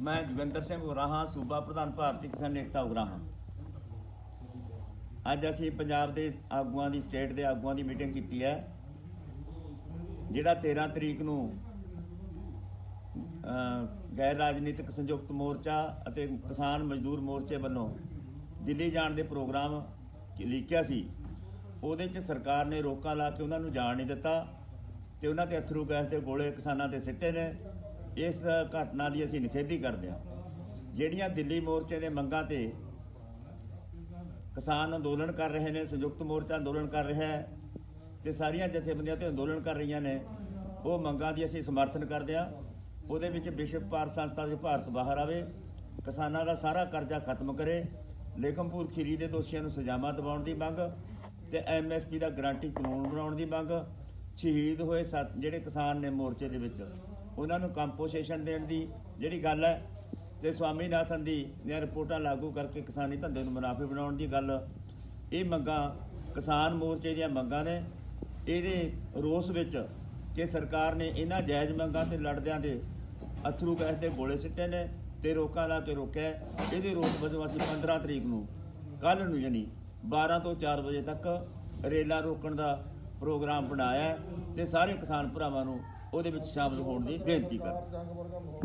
ਮੈਂ ਜੋਗਿੰਦਰ ਸਿੰਘ ਉਗਰਾਹਾਂ ਸੂਬਾ ਪ੍ਰਧਾਨ ਭਾਰਤੀ ਕਿਸਾਨ ਏਕਤਾ ਉਗਰਾਹਾਂ ਅੱਜ ਅਸੀਂ ਪੰਜਾਬ ਦੇ ਆਗੂਆਂ ਦੀ, ਸਟੇਟ ਦੇ ਆਗੂਆਂ ਦੀ ਮੀਟਿੰਗ ਕੀਤੀ ਹੈ, ਜਿਹੜਾ 13 ਤਰੀਕ ਨੂੰ ਗੈਰ ਰਾਜਨੀਤਿਕ ਸੰਯੁਕਤ ਮੋਰਚਾ ਅਤੇ ਕਿਸਾਨ ਮਜ਼ਦੂਰ ਮੋਰਚੇ ਵੱਲੋਂ ਦਿੱਲੀ ਜਾਣ ਦੇ ਪ੍ਰੋਗਰਾਮ ਲਿਖਿਆ ਸੀ, ਉਹਦੇ 'ਚ ਸਰਕਾਰ ਨੇ ਰੋਕਾਂ ਲਾ ਕੇ ਉਹਨਾਂ ਨੂੰ ਜਾਣ ਨਹੀਂ ਦਿੱਤਾ ਤੇ ਉਹਨਾਂ ਤੇ ਅਥਰੂ ਗੈਸ ਦੇ ਗੋਲੇ ਕਿਸਾਨਾਂ ਤੇ ਸਿੱਟੇ ਨੇ। ਇਸ ਘਟਨਾ ਦੀ ਅਸੀਂ ਨਿਖੇਧੀ ਕਰਦੇ ਹਾਂ। ਜਿਹੜੀਆਂ ਦਿੱਲੀ ਮੋਰਚੇ ਦੇ ਮੰਗਾਂ ਤੇ ਕਿਸਾਨ ਅੰਦੋਲਨ ਕਰ ਰਹੇ ਨੇ, ਸੰਯੁਕਤ ਮੋਰਚਾ ਅੰਦੋਲਨ ਕਰ ਰਿਹਾ ਹੈ ਤੇ ਸਾਰੀਆਂ ਜਥੇਬੰਦੀਆਂ ਤੇ ਅੰਦੋਲਨ ਕਰ ਰਹੀਆਂ ਨੇ, ਉਹ ਮੰਗਾਂ ਦੀ ਅਸੀਂ ਸਮਰਥਨ ਕਰਦੇ ਹਾਂ। ਉਹਦੇ ਵਿੱਚ ਵਿਸ਼ਵ ਭਾਰਤ ਸੰਸਥਾ ਦੇ ਭਾਰਤ ਬਾਹਰ ਆਵੇ, ਕਿਸਾਨਾਂ ਦਾ ਸਾਰਾ ਕਰਜ਼ਾ ਖਤਮ ਕਰੇ, ਲੇਖਮਪੁਰ ਖੀਰੀ ਦੇ ਦੋਸ਼ੀਆਂ ਨੂੰ ਸਜ਼ਾਵਾਂ ਦਿਵਾਉਣ ਦੀ ਮੰਗ ਤੇ ਐਮਐਸਪੀ ਦਾ ਗਾਰੰਟੀ ਕਾਨੂੰਨ ਬਣਾਉਣ ਦੀ ਮੰਗ ਸ਼ਹੀਦ ਹੋਏ ਸੱਤ ਜਿਹੜੇ ਕਿਸਾਨ ਨੇ ਮੋਰਚੇ ਦੇ ਵਿੱਚ, ਉਹਨਾਂ ਨੂੰ ਕੰਪੋਜੀਸ਼ਨ ਦੇਣ ਦੀ ਜਿਹੜੀ ਗੱਲ ਹੈ ਤੇ ਸਵਾਮੀਨਾਥਨ ਦੀ ਦੀਆਂ ਰਿਪੋਰਟਾਂ ਲਾਗੂ ਕਰਕੇ ਕਿਸਾਨੀ ਧੰਦੇ ਨੂੰ ਮੁਨਾਫੇ ਬਣਾਉਣ ਦੀ ਗੱਲ। ਇਹ ਮੰਗਾਂ ਕਿਸਾਨ ਮੋਰਚੇ ਦੀਆਂ ਮੰਗਾਂ ਨੇ। ਇਹਦੇ ਰੋਸ ਵਿੱਚ ਕਿ ਸਰਕਾਰ ਨੇ ਇਹਨਾਂ ਜਾਇਜ਼ ਮੰਗਾਂ ਤੇ ਲੜਦਿਆਂ ਦੇ ਅਥਰੂ ਗੈਸ ਦੇ ਗੋਲੇ ਸਿੱਟੇ ਨੇ ਤੇ ਰੋਕਾਂ ਲਾ ਕੇ ਰੋਕਿਆ ਇਹਦੇ ਰੋਸ ਵਜੋਂ ਅਸੀਂ 15 ਤਰੀਕ ਨੂੰ ਕੱਲ ਨੂੰ ਯਾਨੀ 12 ਤੋਂ 4 ਵਜੇ ਤੱਕ ਰੇਲਾਂ ਰੋਕਣ ਦਾ ਪ੍ਰੋਗਰਾਮ ਬਣਾਇਆ ਹੈ ਤੇ ਸਾਰੇ ਕਿਸਾਨ ਭਰਾਵਾਂ ਨੂੰ ਉਹਦੇ ਵਿੱਚ ਸ਼ਾਮਲ ਹੋਣ ਦੀ ਬੇਨਤੀ ਕਰ